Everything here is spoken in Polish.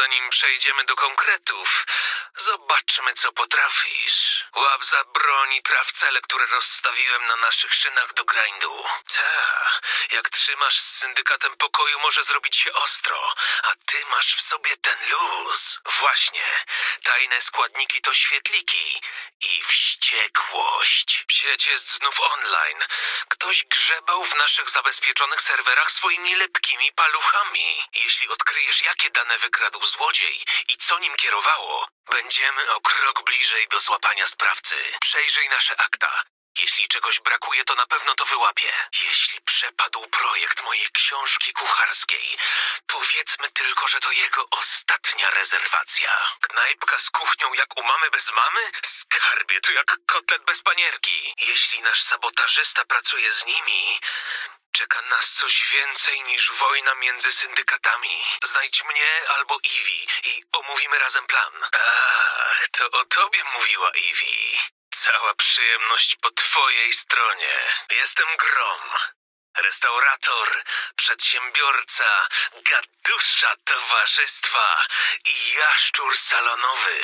zanim przejdziemy do konkretów, zobaczmy, co potrafisz. Łap za broń i cele, które rozstawiłem na naszych szynach do grindu. Ta, jak trzymasz z syndykatem pokoju, może zrobić się ostro, a ty masz w sobie ten luz. Właśnie, tajne składniki to świetliki i wściekłość. Sieć jest znów online. Ktoś grzebał w naszych zabezpieczonych serwerach swoimi lepkimi paluchami. Jeśli odkryjesz, jakie dane wykradł złodziej i co nim kierowało, będziemy o krok bliżej do złapania sprawcy. Przejrzyj nasze akta. Jeśli czegoś brakuje, to na pewno to wyłapię. Jeśli przepadł projekt mojej książki kucharskiej, powiedzmy tylko, że to jego ostatnia rezerwacja. Knajpka z kuchnią jak u mamy bez mamy? Skarbie, to jak kotlet bez panierki. Jeśli nasz sabotażysta pracuje z nimi, Czeka nas coś więcej niż wojna między syndykatami. Znajdź mnie albo Iwi i omówimy razem plan. Ach, to o tobie mówiła Iwi. Cała przyjemność po twojej stronie. Jestem Grom. Restaurator, przedsiębiorca, gadusza towarzystwa i jaszczur salonowy.